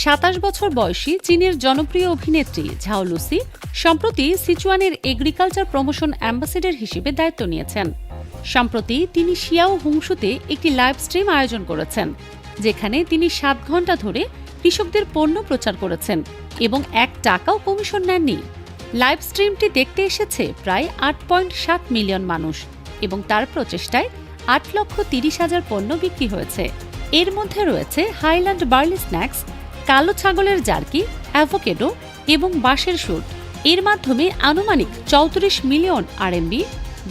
সাতাশ বছর বয়সী চীনের জনপ্রিয় অভিনেত্রী ঝাও লুসি, সম্প্রতি সিচুয়ানের এগ্রিকালচার প্রমোশন অ্যাম্বাসেডর হিসেবে দায়িত্ব নিয়েছেন। সম্প্রতি তিনি শিয়াও হুংসুতে একটি লাইভ স্ট্রিম আয়োজন করেছেন, যেখানে তিনি সাত ঘণ্টা ধরে কৃষকদের পণ্য প্রচার করেছেন এবং এক টাকাও কমিশন নেননি। লাইভ স্ট্রিমটি দেখতে এসেছে প্রায় আট পয়েন্ট সাত মিলিয়ন মানুষ এবং তার প্রচেষ্টায় আট লক্ষ তিরিশ হাজার পণ্য বিক্রি হয়েছে। এর মধ্যে রয়েছে হাইল্যান্ড বার্লি স্ন্যাক্স কালো ছাগলের জার্কি, অ্যাভোকেডো এবং বাঁশের শুট এর মাধ্যমে আনুমানিক চৌত্রিশ মিলিয়ন আরএমবি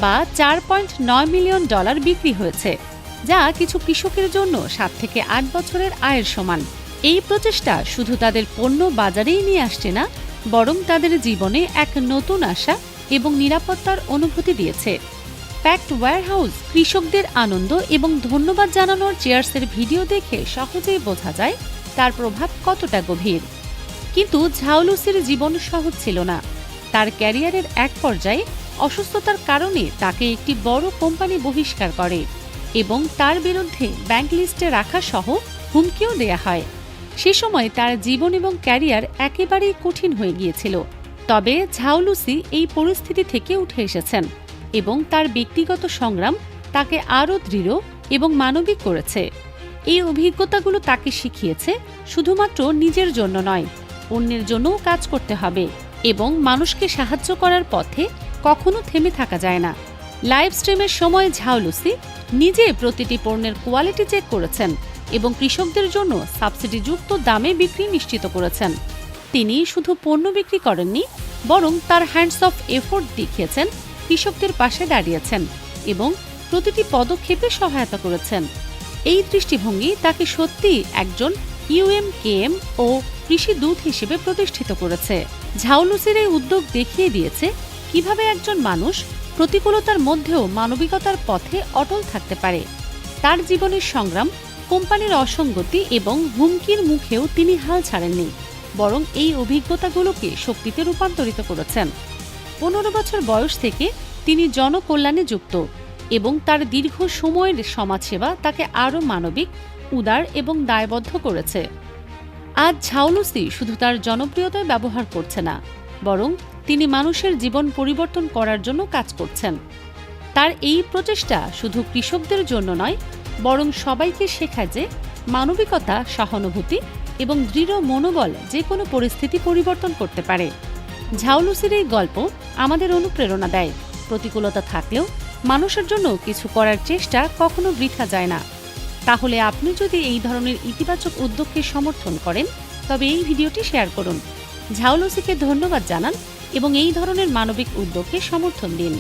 বা চার পয়েন্ট নয় মিলিয়ন ডলার বিক্রি হয়েছে, যা কিছু কৃষকের জন্য সাত থেকে আট বছরের আয়ের সমান। এই প্রচেষ্টা শুধু তাদের পণ্য বাজারেই নিয়ে আসছে না, বরং তাদের জীবনে এক নতুন আশা এবং নিরাপত্তার অনুভূতি দিয়েছে। প্যাক্ট ওয়্যারহাউস কৃষকদের আনন্দ এবং ধন্যবাদ জানানোর চেয়ার্সের ভিডিও দেখে সহজেই বোঝা যায় তার প্রভাব কতটা গভীর? কিন্তু ঝাউলুসির জীবন সহজ ছিল না। তার ক্যারিয়ারের এক পর্যায়ে অসুস্থতার কারণে তাকে একটি বড় কোম্পানি বহিষ্কার করে এবং তার বিরুদ্ধে ব্যাংক লিস্টে রাখা সহ হুমকিও দেয়া হয়। সে সময় তার জীবন এবং ক্যারিয়ার একেবারেই কঠিন হয়ে গিয়েছিল। তবে ঝাউলুসি এই পরিস্থিতি থেকে উঠে এসেছেন এবং তার ব্যক্তিগত সংগ্রাম তাকে আরও দৃঢ় এবং মানবিক করেছে। এই অভিজ্ঞতাগুলো তাকে শিখিয়েছে শুধুমাত্র নিজের জন্য নয়, অন্যের জন্যও কাজ করতে হবে এবং মানুষকে সাহায্য করার পথে কখনো থেমে থাকা যায় না। লাইভ স্ট্রিমের সময় ঝাউলুসি নিজে প্রতিটি পণ্যের কোয়ালিটি চেক করেছেন এবং কৃষকদের জন্য সাবসিডিযুক্ত দামে বিক্রি নিশ্চিত করেছেন। তিনি শুধু পণ্য বিক্রি করেননি, বরং তার হ্যান্ডস অফ এফোর্ট দেখিয়েছেন, কৃষকদের পাশে দাঁড়িয়েছেন এবং প্রতিটি পদক্ষেপে সহায়তা করেছেন। এই দৃষ্টিভঙ্গি তাকে সত্যি একজন ইউএমকেএম ও কৃষি দূত হিসেবে প্রতিষ্ঠিত করেছে। ঝাউলুসির এই উদ্যোগ দেখিয়ে দিয়েছে কীভাবে একজন মানুষ প্রতিকূলতার মধ্যেও মানবিকতার পথে অটল থাকতে পারে। তার জীবনের সংগ্রাম, কোম্পানির অসঙ্গতি এবং হুমকির মুখেও তিনি হাল ছাড়েননি, বরং এই অভিজ্ঞতাগুলোকে শক্তিতে রূপান্তরিত করেছেন। পনেরো বছর বয়স থেকে তিনি জনকল্যাণে যুক্ত। এবং তার দীর্ঘ সময়ের সমাজসেবা তাকে আরও মানবিক, উদার এবং দায়বদ্ধ করেছে। আজ ঝাউলুসি শুধু তার জনপ্রিয়তায় ব্যবহার করছে না, বরং তিনি মানুষের জীবন পরিবর্তন করার জন্য কাজ করছেন। তার এই প্রচেষ্টা শুধু কৃষকদের জন্য নয়, বরং সবাইকে শেখায় যে মানবিকতা, সহানুভূতি এবং দৃঢ় মনোবল যে কোনো পরিস্থিতি পরিবর্তন করতে পারে। ঝাউলুসির এই গল্প আমাদের অনুপ্রেরণা দেয়। প্রতিকূলতা থাকলেও মানুষের জন্য কিছু করার চেষ্টা কখনো বৃথা যায় না। তাহলে আপনি যদি এই ধরনের ইতিবাচক উদ্যোগকে সমর্থন করেন, তবে এই ভিডিওটি শেয়ার করুন। ঝাউলসিকে ধন্যবাদ জানান এবং এই ধরনের মানবিক উদ্যোগকে সমর্থন দিন।